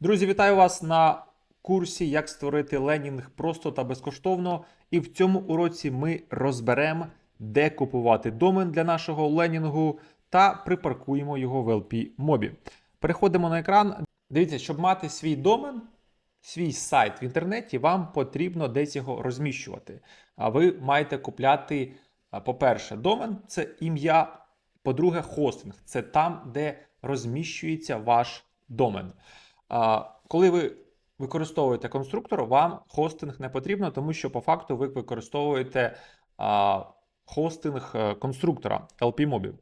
Друзі, вітаю вас на курсі, як створити ленінг просто та безкоштовно. І в цьому уроці ми розберемо, де купувати домен для нашого ленінгу та припаркуємо його в LP мобі. Переходимо на екран. Дивіться, щоб мати свій домен, свій сайт в інтернеті, вам потрібно десь його розміщувати. А ви маєте купляти, по-перше, домен це ім'я. По-друге, хостинг це там, де розміщується ваш домен. Коли ви використовуєте конструктор, вам хостинг не потрібно, тому що по факту ви використовуєте хостинг е, конструктора LP-мобів.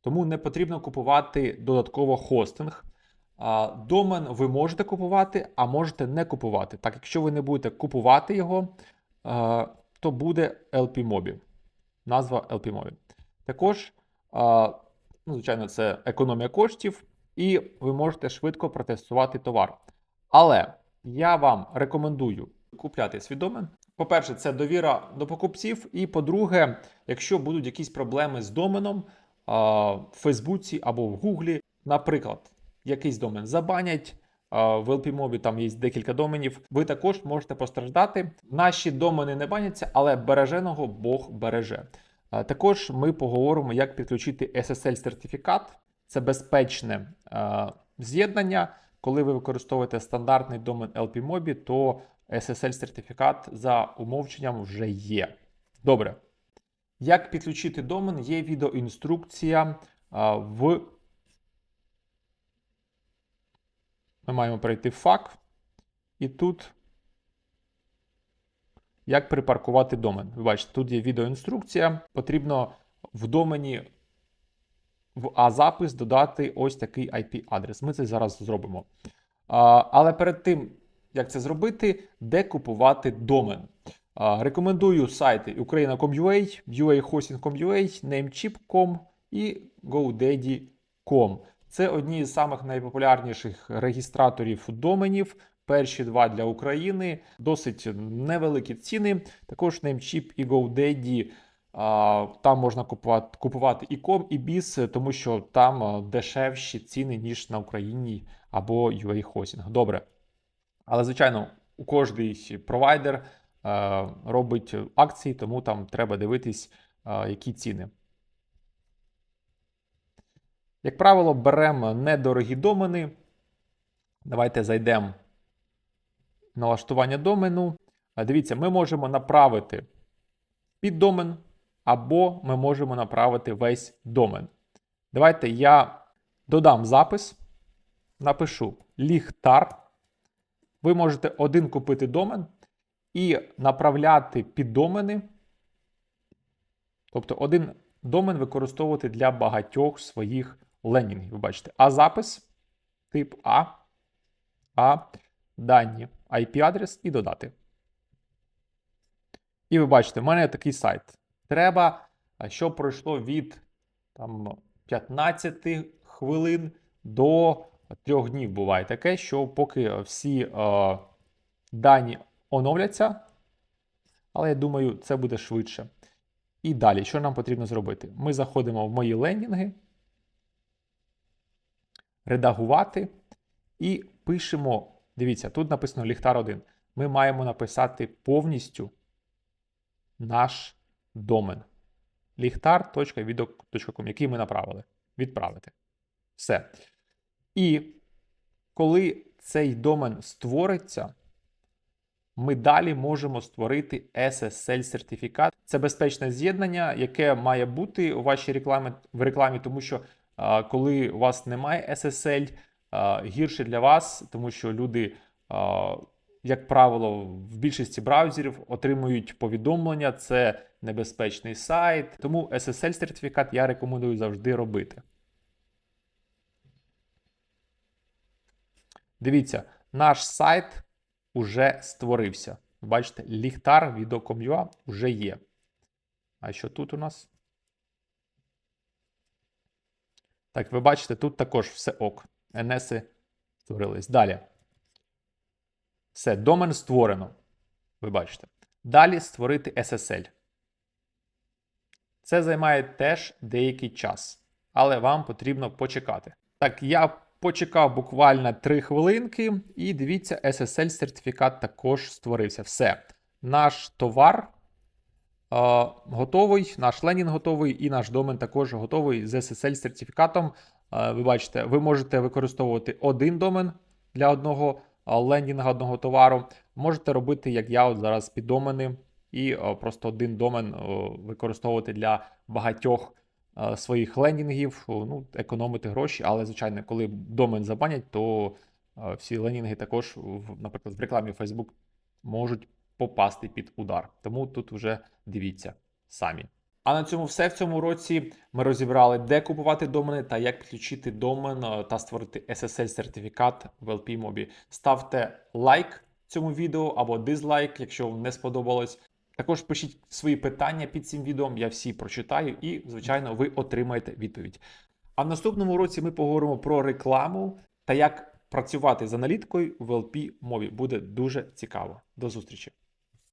Тому не потрібно купувати додатково хостинг. Домен ви можете купувати, а можете не купувати. Так, якщо ви не будете купувати його, то буде LP-мобі. Назва LP-мобі. Також, ну, звичайно, це економія коштів, і ви можете швидко протестувати товар. Але я вам рекомендую купляти свій домен. По-перше, це довіра до покупців. І по-друге, якщо будуть якісь проблеми з доменом в Фейсбуці або в Гуглі, наприклад, якийсь домен забанять. В LPMobі там є декілька доменів. Ви також можете постраждати. Наші домени не баняться, але береженого Бог береже. Також ми поговоримо, як підключити SSL-сертифікат. Це безпечне е, з'єднання. Коли ви використовуєте стандартний домен LPMobі, то SSL-сертифікат за умовченням вже є. Добре. Як підключити домен, є відеоінструкція е, в. Ми маємо перейти в фак. І тут. Як припаркувати домен. Ви бачите, тут є відеоінструкція. Потрібно в домені в А-запис додати ось такий IP-адрес. Ми це зараз зробимо. А, але перед тим, як це зробити, де купувати домен. А, рекомендую сайти ukraina.com.ua, uahosting.com.ua, namecheap.com і godaddy.com. Це одні з самих найпопулярніших регістраторів доменів. Перші два для України, досить невеликі ціни. Також Namecheap і GoDaddy Там можна купувати, купувати і ком, і біс, тому що там дешевші ціни, ніж на Україні або UA Hosting. Добре. Але, звичайно, у кожний провайдер робить акції, тому там треба дивитись, які ціни. Як правило, беремо недорогі домени. Давайте зайдемо налаштування домену. Дивіться, ми можемо направити під домен або ми можемо направити весь домен. Давайте я додам запис, напишу ліхтар. Ви можете один купити домен і направляти під домени. Тобто один домен використовувати для багатьох своїх ленінгів. Ви бачите, а запис, тип А, А, дані, IP-адрес і додати. І ви бачите, в мене такий сайт. Треба, щоб пройшло від там, 15 хвилин до 3 днів. Буває таке, що поки всі е, дані оновляться, але я думаю, це буде швидше. І далі, що нам потрібно зробити? Ми заходимо в мої лендінги, редагувати і пишемо. Дивіться, тут написано ліхтар 1. Ми маємо написати повністю наш домен. Ліхтар.video.com, який ми направили. Відправити. Все. І коли цей домен створиться, ми далі можемо створити SSL-сертифікат. Це безпечне з'єднання, яке має бути у вашій рекламі, в рекламі, тому що а, коли у вас немає SSL, а, гірше для вас, тому що люди. А, як правило, в більшості браузерів отримують повідомлення, це небезпечний сайт. Тому SSL-сертифікат я рекомендую завжди робити. Дивіться, наш сайт уже створився. Бачите, ліхтар video.com.ua вже є. А що тут у нас? Так, ви бачите, тут також все ок. NS створились. Далі. Все, домен створено. Ви бачите. Далі створити SSL. Це займає теж деякий час, але вам потрібно почекати. Так, я почекав буквально 3 хвилинки, і дивіться, SSL сертифікат також створився. Все. Наш товар е, готовий, наш ленінг готовий, і наш домен також готовий з SSL сертифікатом. Е, ви бачите, ви можете використовувати один домен для одного лендінга, одного товару. Можете робити, як я от зараз під піддомени, і е, просто один домен е, використовувати для багатьох е, своїх лендінгів, ну, економити гроші. Але, звичайно, коли домен забанять, то е, всі ленінги також, наприклад, в рекламі Facebook можуть попасти під удар. Тому тут вже дивіться самі. А на цьому все в цьому році. Ми розібрали, де купувати домени та як підключити домен е, та створити SSL сертифікат в LP Mobi. Ставте лайк цьому відео або дизлайк, якщо вам не сподобалось. Також пишіть свої питання під цим відео, я всі прочитаю і, звичайно, ви отримаєте відповідь. А в наступному році ми поговоримо про рекламу та як працювати з аналіткою в LP мові. Буде дуже цікаво. До зустрічі!